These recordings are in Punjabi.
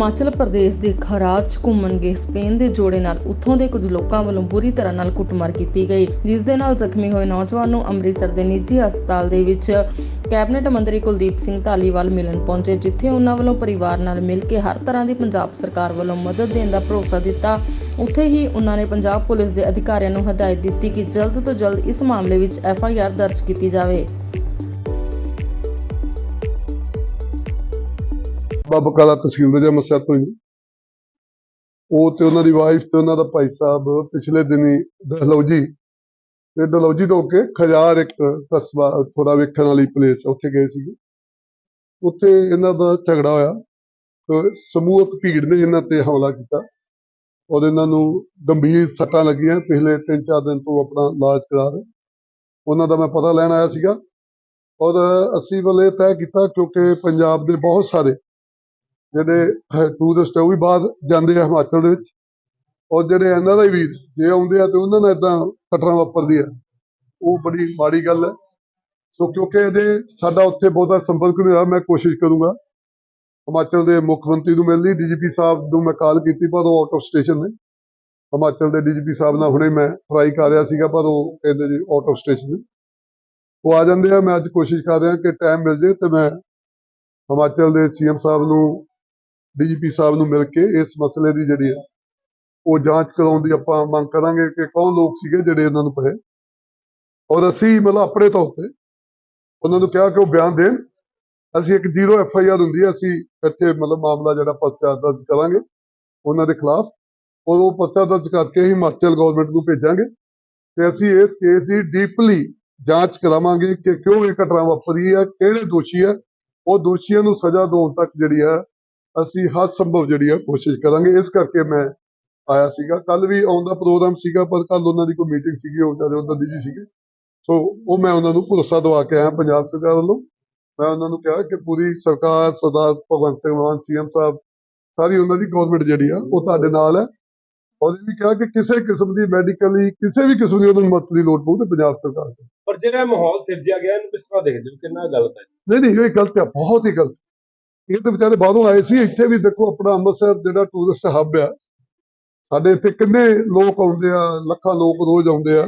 ਹਿਮਾਚਲ ਪ੍ਰਦੇਸ਼ ਦੇ ਖਰਾਜ 'ਚ ਘੁੰਮਣ ਗਏ ਸਪੇਨ ਦੇ ਜੋੜੇ ਨਾਲ। ਉੱਥੋਂ ਦੇ ਕੁਝ ਲੋਕਾਂ ਵੱਲੋਂ ਬੁਰੀ ਤਰ੍ਹਾਂ ਨਾਲ ਕੁੱਟਮਾਰ ਕੀਤੀ ਗਈ। ਜਿਸ ਦੇ ਨਾਲ ਜ਼ਖਮੀ ਹੋਏ ਨੌਜਵਾਨ ਨੂੰ ਅੰਮ੍ਰਿਤਸਰ ਦੇ ਨਿੱਜੀ ਹਸਪਤਾਲ ਦੇ ਵਿੱਚ ਕੈਬਨਿਟ ਮੰਤਰੀ ਕੁਲਦੀਪ ਸਿੰਘ ਧਾਲੀਵਾਲ ਮਿਲਣ ਪਹੁੰਚੇ, ਜਿੱਥੇ ਉਹਨਾਂ ਵੱਲੋਂ ਪਰਿਵਾਰ ਨਾਲ ਮਿਲ ਕੇ ਹਰ ਤਰ੍ਹਾਂ ਦੀ ਪੰਜਾਬ ਸਰਕਾਰ ਵੱਲੋਂ ਮਦਦ ਦੇਣ ਦਾ ਭਰੋਸਾ ਦਿੱਤਾ। ਉੱਥੇ ਹੀ ਉਹਨਾਂ ਨੇ ਪੰਜਾਬ ਪੁਲਿਸ ਦੇ ਅਧਿਕਾਰੀਆਂ ਨੂੰ ਹਦਾਇਤ ਦਿੱਤੀ ਕਿ ਜਲਦ ਤੋਂ ਜਲਦ ਇਸ ਮਾਮਲੇ ਵਿੱਚ ਐਫ ਆਈ ਆਰ ਦਰਜ ਕੀਤੀ ਜਾਵੇ। ਬਾਬਾ ਕਾਲਾ ਤਹਿਸੀਲ ਦੇ ਮਸਾ ਤੋਂ ਜੀ ਉਹ ਤੇ ਉਹਨਾਂ ਦੀ ਵਾਈਫ ਤੇ ਉਹਨਾਂ ਦਾ ਭਾਈ ਸਾਹਿਬ ਪਿਛਲੇ ਦਿਨੀ ਡਲੌਜੀ ਤੇ ਡਲਹੌਜੀ ਤੋਂ ਕੇ ਖਜਾਰ ਇੱਕ ਕਸਬਾ ਥੋੜਾ ਵੇਖਣ ਵਾਲੀ ਪਲੇਸ ਉੱਥੇ ਗਏ ਸੀਗੇ। ਉੱਥੇ ਇਹਨਾਂ ਦਾ ਝਗੜਾ ਹੋਇਆ ਸਮੂਹਕ ਭੀੜ ਨੇ ਇਹਨਾਂ ਤੇ ਹਮਲਾ ਕੀਤਾ। ਔਰ ਇਹਨਾਂ ਨੂੰ ਗੰਭੀਰ ਸੱਟਾਂ ਲੱਗੀਆਂ ਪਿਛਲੇ 3-4 ਦਿਨ ਤੋਂ ਆਪਣਾ ਇਲਾਜ ਕਰਾ ਰਹੇ। ਉਹਨਾਂ ਦਾ ਮੈਂ ਪਤਾ ਲੈਣ ਆਇਆ ਸੀਗਾ। ਔਰ ਅਸੀਂ ਵੱਲੇ ਤੈਅ ਕੀਤਾ ਕਿਉਂਕਿ ਪੰਜਾਬ ਦੇ ਬਹੁਤ ਸਾਰੇ ਜਿਹੜੇ ਟੂਰਿਸਟ ਹੈ ਉਹ ਵੀ ਬਾਹਰ ਜਾਂਦੇ ਆ ਹਿਮਾਚਲ ਦੇ ਵਿੱਚ। ਔਰ ਜਿਹੜੇ ਇਹਨਾਂ ਦਾ ਹੀ ਵੀਰ, ਜੇ ਆਉਂਦੇ ਆ ਤੇ ਉਹਨਾਂ ਨਾਲ ਇਦਾਂ ਘਟਨਾ ਵਾਪਰਦੀ ਆ। ਉਹ ਬੜੀ ਮਾੜੀ ਗੱਲ ਹੈ ਸੋ ਕਿਉਂਕਿ ਇਹਦੇ ਸਾਡਾ ਉੱਥੇ ਬਹੁਤਾ ਸੰਪਰਕ ਨਹੀਂ ਹੋਇਆ ਮੈਂ ਕੋਸ਼ਿਸ਼ ਕਰੂੰਗਾ। ਹਿਮਾਚਲ ਦੇ ਮੁੱਖ ਮੰਤਰੀ ਨੂੰ ਮਿਲਣ ਲਈ, ਡੀਜੀਪੀ ਸਾਹਿਬ ਨੂੰ ਮੈਂ ਕਾਲ ਕੀਤੀ, ਪਰ ਉਹ ਆਊਟ ਆਫ ਸਟੇਸ਼ਨ ਨੇ। ਹਿਮਾਚਲ ਦੇ ਡੀਜੀਪੀ ਸਾਹਿਬ ਨਾਲ ਹੁਣੇ ਮੈਂ ਟਰਾਈ ਕਰ ਰਿਹਾ ਸੀਗਾ, ਪਰ ਉਹ ਕਹਿੰਦੇ ਜੀ ਆਊਟ ਆਫ ਸਟੇਸ਼ਨ ਨੇ। ਉਹ ਆ ਜਾਂਦੇ ਆ, ਮੈਂ ਅੱਜ ਕੋਸ਼ਿਸ਼ ਕਰ ਰਿਹਾ ਕਿ ਟਾਈਮ ਮਿਲ ਜੇ ਤੇ ਮੈਂ ਹਿਮਾਚਲ ਦੇ ਸੀਐਮ ਸਾਹਿਬ ਨੂੰ ਡੀਜੀਪੀ ਸਾਹਿਬ ਨੂੰ ਮਿਲ ਕੇ ਇਸ ਮਸਲੇ ਦੀ ਜਿਹੜੀ ਹੈ, ਉਹ ਜਾਂਚ ਕਰਾਉਣ ਦੀ ਆਪਾਂ ਮੰਗ ਕਰਾਂਗੇ ਕਿ ਕੌਣ ਲੋਕ ਸੀਗੇ ਜਿਹੜੇ ਇਹਨਾਂ ਨੂੰ ਪਏ। ਔਰ ਅਸੀਂ ਮਤਲਬ ਆਪਣੇ ਤੌਰ ਤੇ ਉਹਨਾਂ ਨੂੰ ਕਿਹਾ ਕਿ ਉਹ ਬਿਆਨ ਦੇਣ। ਅਸੀਂ ਇੱਕ ਜ਼ੀਰੋ ਐਫ ਆਈ ਆਰ ਹੁੰਦੀ ਹੈ, ਅਸੀਂ ਇੱਥੇ ਮਤਲਬ ਮਾਮਲਾ ਜਿਹੜਾ ਪਰਚਾ ਦਰਜ ਕਰਾਂਗੇ ਉਹਨਾਂ ਦੇ ਖਿਲਾਫ। ਔਰ ਉਹ ਪਰਚਾ ਦਰਜ ਕਰਕੇ ਹੀ ਹਿਮਾਚਲ ਗਵਰਨਮੈਂਟ ਨੂੰ ਭੇਜਾਂਗੇ। ਤੇ ਅਸੀਂ ਇਸ ਕੇਸ ਦੀ ਡੀਪਲੀ ਜਾਂਚ ਕਰਾਵਾਂਗੇ ਕਿ ਕਿਉਂ ਇਹ ਘਟਨਾ ਵਾਪਰੀ ਹੈ, ਕਿਹੜੇ ਦੋਸ਼ੀ ਹੈ। ਉਹ ਦੋਸ਼ੀਆਂ ਨੂੰ ਸਜ਼ਾ ਦਿਵਾਉਣ ਤੱਕ ਜਿਹੜੀ ਹੈ ਅਸੀਂ ਹਰ ਸੰਭਵ ਜਿਹੜੀ ਹੈ ਕੋਸ਼ਿਸ਼ ਕਰਾਂਗੇ। ਇਸ ਕਰਕੇ ਮੈਂ ਆਇਆ ਸੀਗਾ। ਕੱਲ ਵੀ ਆਉਣ ਦਾ ਪ੍ਰੋਗਰਾਮ ਸੀਗਾ ਪਰ ਕੱਲ ਉਹਨਾਂ ਦੀ ਕੋਈ ਮੀਟਿੰਗ ਸੀਗੀ ਉਹ ਜ਼ਿਆਦਾ ਉਹਨਾਂ ਬਿਜ਼ੀ ਸੀਗੇ। ਸੋ ਉਹ ਮੈਂ ਉਹਨਾਂ ਨੂੰ ਭਰੋਸਾ ਦਵਾ ਕੇ ਆਇਆ ਪੰਜਾਬ ਸਰਕਾਰ ਵੱਲੋਂ। ਮੈਂ ਉਹਨਾਂ ਨੂੰ ਕਿਹਾ ਕਿ ਪੂਰੀ ਸਰਕਾਰ ਸਰਦਾਰ ਭਗਵੰਤ ਸਿੰਘ ਮਾਨ ਸੀਐਮ ਸਾਹਿਬ ਸਾਰੀ ਉਹਨਾਂ ਦੀ ਗਵਰਨਮੈਂਟ ਜਿਹੜੀ ਆ ਉਹ ਤੁਹਾਡੇ ਨਾਲ ਹੈ। ਇਹ ਵੀ ਕਿਹਾ ਕਿ ਕਿਸੇ ਕਿਸਮ ਦੀ ਮੈਡੀਕਲੀ ਕਿਸੇ ਵੀ ਕਿਸਮ ਦੀ ਉਹਨਾਂ ਨੂੰ ਮਦਦ ਦੀ ਲੋੜ ਪਊ ਤੇ ਪੰਜਾਬ ਸਰਕਾਰ ਪਰ ਜਿਹੜਾ ਮਾਹੌਲ ਸਿਰਜਿਆ ਗਿਆ ਇਹਨੂੰ ਕਿਸ ਤਰ੍ਹਾਂ ਦੇਖਦੇ ਹੋ? ਕਿੰਨਾ ਗਲਤ ਹੈ? ਨਹੀਂ ਨਹੀਂ ਇਹ ਗਲਤ ਹੈ ਬਹੁਤ ਹੀ ਗਲਤ। ਇਹ ਤਾਂ ਵਿਚਾਰੇ ਬਾਹਰੋਂ ਆਏ ਸੀ, ਇੱਥੇ ਵੀ ਦੇਖੋ ਆਪਣਾ ਅੰਮ੍ਰਿਤਸਰ ਜਿਹੜਾ ਟੂਰਿਸਟ ਹੱਬ ਆ। ਸਾਡੇ ਇੱਥੇ ਕਿੰਨੇ ਲੋਕ ਆਉਂਦੇ ਆ, ਲੱਖਾਂ ਲੋਕ ਰੋਜ਼ ਆਉਂਦੇ ਆ।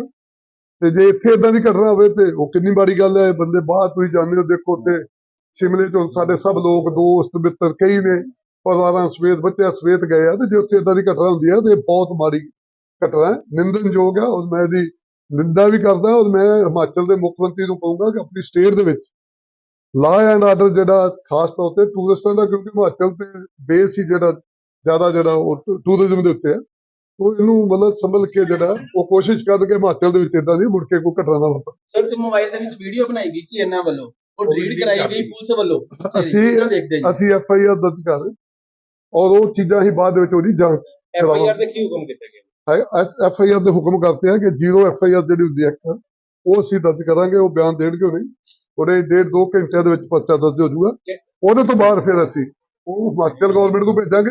ਤੇ ਜੇ ਇੱਥੇ ਇਦਾਂ ਦੀ ਘਟਨਾ ਹੋਵੇ ਤੇ ਉਹ ਕਿੰਨੀ ਬਾੜੀ ਗੱਲ ਹੈ, ਬੰਦੇ ਬਾਹਰ ਤੁਸੀਂ ਜਾਂਦੇ ਹੋ, ਦੇਖੋ ਤੇ ਸ਼ਿਮਲੇ ਤੋਂ ਸਾਡੇ ਸਭ ਲੋਕ, ਦੋਸਤ, ਮਿੱਤਰ ਕਈ ਨੇ, ਪਰਿਵਾਰਾਂ ਸਵੇਤ ਬੱਚਿਆਂ ਸਵੇਤ ਗਏ ਆ ਤੇ ਜੇ ਉੱਥੇ ਇਦਾਂ ਦੀ ਘਟਨਾ ਹੁੰਦੀ ਆ ਤੇ ਇਹ ਬਹੁਤ ਮਾੜੀ ਘਟਨਾ ਹੈ। ਨਿੰਦਨਯੋਗ ਆ ਔਰ ਮੈਂ ਇਹਦੀ ਨਿੰਦਾ ਵੀ ਕਰਦਾ ਔਰ ਮੈਂ ਹਿਮਾਚਲ ਦੇ ਮੁੱਖ ਮੰਤਰੀ ਨੂੰ ਕਹੂੰਗਾ ਕਿ ਆਪਣੀ ਸਟੇਟ ਦੇ ਵਿੱਚ ਲਾ ਐਂਡ ਆਰਡਰ ਜਿਹੜਾ ਖਾਸ ਤੌਰ ਤੇ ਟੂਰਿਸਟਾਂ ਦਾ ਕਿਉਂਕਿ ਹਿਮਾਚਲ ਤੇ ਬੇਸ ਹੀ ਜਿਹੜਾ ਜ਼ਿਆਦਾ ਜਿਹੜਾ ਉਹ ਟੂਰਿਜ਼ਮ ਦੇ ਉੱਤੇ ਹੈ ਉਹ ਇਹਨੂੰ ਮਤਲਬ ਸੰਭਲ ਕੇ ਜਿਹੜਾ ਉਹ ਕੋਸ਼ਿਸ਼ ਕਰਨ ਕਿ ਹਿਮਾਚਲ ਦੇ ਵਿੱਚ ਇਦਾਂ ਦੀ ਮੁੜ ਕੇ ਕੋਈ ਘਟਨਾ ਨਾ ਵਾਪਰੇ ਸਰ ਤੇ ਮੋਬਾਈਲ ਦੇ ਵਿੱਚ ਵੀਡੀਓ ਬਣਾਈ ਗਈ ਸੀ ਇਹਨਾਂ ਵੱਲੋਂ। ਉਹ ਰੀਡ ਕਰਾਈ ਕਰ ਗਈ। ਪੁਲਿਸ ਵੱਲੋਂ। ਅਸੀਂ ਕਿੱਦਾਂ ਦੇਖਦੇ ਜੀ। ਅਸੀਂ ਐਫ ਆਈ ਆਰ ਦਰਜ ਕਰ ਔਰ ਉਹ ਚੀਜ਼ਾਂ ਹੀ ਬਾਅਦ ਵਿੱਚ ਉਹਦੀ ਜਾਂਚ ਐਫ ਆਈ ਆਰ ਦੇ ਕੀ ਹੁਕਮ ਕੀਤੇ ਗਏ? ਐਫ ਆਈ ਆਰ ਦੇ ਹੁਕਮ ਕਰਤੇ ਆ ਕਿ ਜ਼ੀਰੋ ਐਫ ਆਈ ਆਰ ਜਿਹੜੀ ਹੁੰਦੀ ਹੈ ਉਹ ਅਸੀਂ ਦਰਜ ਕਰਾਂਗੇ ਉਹ ਬਿਆਨ ਦੇਣਗੇ ਉਹ ਨਹੀਂ ਉਹਦੇ ਡੇਢ ਦੋ ਘੰਟਿਆਂ ਦੇ ਵਿੱਚ ਪਰਚਾ ਦਰਜ ਹੋ ਜਾਊਗਾ। ਉਹਦੇ ਤੋਂ ਬਾਅਦ ਫਿਰ ਅਸੀਂ ਉਹ ਹਿਮਾਚਲ ਗਵਰਨਮੈਂਟ ਨੂੰ ਭੇਜਾਂਗੇ।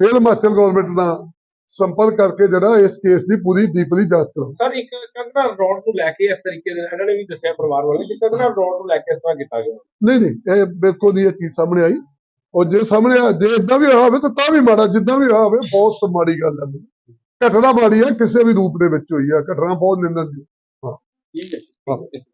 ਫਿਰ ਹਿਮਾਚਲ ਗਵਰਨਮੈਂਟ ਦਾ ਸੰਪਰਕ ਕਰਕੇ ਜਿਹੜਾ ਇਸ ਕੇਸ ਦੀ ਪੂਰੀ ਡੀਪਲੀ ਜਾਂਚ ਕਰਾਂਗੇ। ਸਰ ਇੱਕ ਕੰਗਨਾ ਰੋਡ ਨੂੰ ਲੈ ਕੇ ਇਸ ਤਰੀਕੇ ਦੇ ਇਹਨਾਂ ਨੇ ਵੀ ਦੱਸਿਆ ਪਰਿਵਾਰ ਵਾਲੇ ਕਿ ਕੰਗਨਾ ਰੋਡ ਨੂੰ ਲੈ ਕੇ ਇਸ ਤਰ੍ਹਾਂ ਕੀਤਾ ਗਿਆ। ਨਹੀਂ ਨਹੀਂ ਇਹ ਬਿਲਕੁਲ ਨਹੀਂ ਇਹ ਚੀਜ਼ ਸਾਹਮਣੇ ਆਈ। ਔਰ ਜੇ ਸਾਹਮਣੇ ਆ ਜੇ ਇਦਾਂ ਵੀ ਹੋਵੇ ਤਾਂ ਤਾਂ ਵੀ ਮਾੜਾ ਜਿੱਦਾਂ ਵੀ ਹੋਵੇ ਬਹੁਤ ਮਾੜੀ ਗੱਲ ਹੈ। ਘਟਨਾ ਮਾੜੀ ਹੈ ਕਿਸੇ ਵੀ ਰੂਪ ਦੇ ਵਿੱਚ ਹੋਈ ਹੈ। ਘਟਨਾ ਬਹੁਤ ਨਿੰਦਨਯੋਗ ਹੈ। ਠੀਕ ਹੈ।